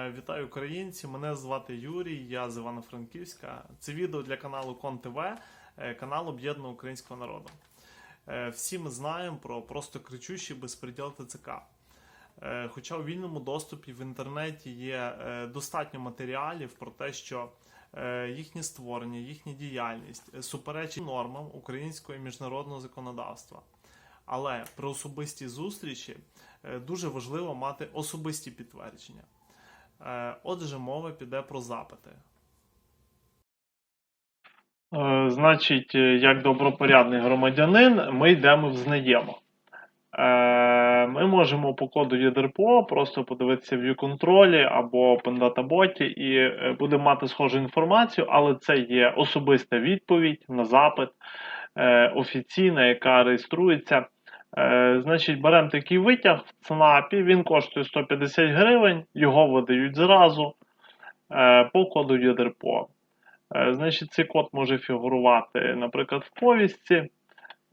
Е, Вітаю українці! Мене звати Юрій, я з Івано-Франківська. Це відео для каналу Кон ТВ, е, канал об'єднаного українського народу. Е, Всі ми знаємо про просто кричущий безпреділ ТЦК. Хоча у вільному доступі в інтернеті є достатньо матеріалів про те, що їхнє створення, їхня діяльність суперечить нормам українського і міжнародного законодавства. Але при особистій зустрічі дуже важливо мати особисті підтвердження. Е, Отже, мова піде про запити. Е, Значить, е, як добропорядний громадянин, ми йдемо в знайомо. Ми можемо по коду ЄДРПО просто подивитися в view-контролі або OpenData-боті і будемо мати схожу інформацію, але це є особиста відповідь на запит офіційна, яка реєструється. Е, Значить, беремо такий витяг в ЦНАПі, він коштує 150 гривень, його видають зразу е, по коду ЄДРПО. Е, Значить, цей код може фігурувати, наприклад, в повістці.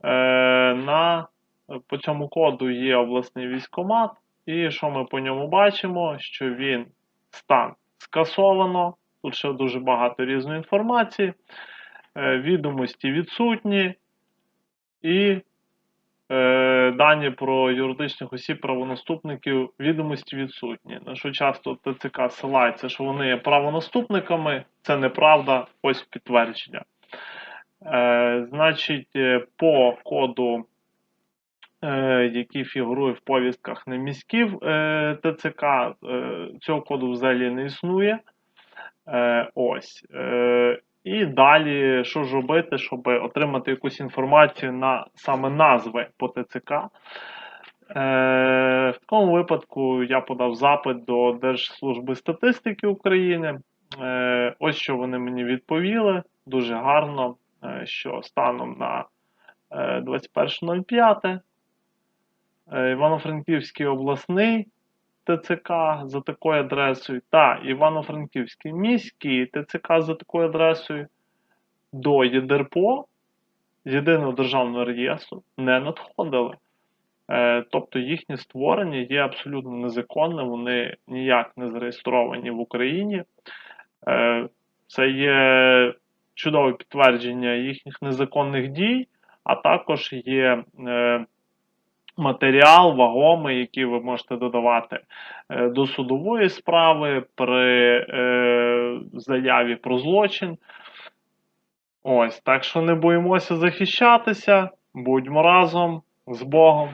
На, по цьому коду є обласний військомат, і що ми по ньому бачимо, що він стан скасовано. Тут ще дуже багато різної інформації. Відомості відсутні, і е, дані про юридичних осіб правонаступників відомості відсутні. На що часто ТЦК ссилається, що вони є правонаступниками, це неправда, ось підтвердження. Е, значить, е, по коду, е, який фігурує в повістках не міськів е, ТЦК, е, цього коду взагалі не існує. Е, ось. Е, і далі, що ж робити, щоб отримати якусь інформацію на саме назви по ТЦК. Е, в такому випадку я подав запит до Держслужби статистики України. Е, ось що вони мені відповіли. Дуже гарно, е, що станом на е, 21.05 е, Івано-Франківський обласний ТЦК за такою адресою та Івано-Франківський міський ТЦК за такою адресою до ЄДРПО єдиного державного реєстру не надходили. Е, тобто їхнє створення є абсолютно незаконним, вони ніяк не зареєстровані в Україні. Е, це є чудове підтвердження їхніх незаконних дій, а також є е, матеріал вагомий, який ви можете додавати е, до судової справи при е, заяві про злочин. Ось, так що не боїмося захищатися, будьмо разом з Богом.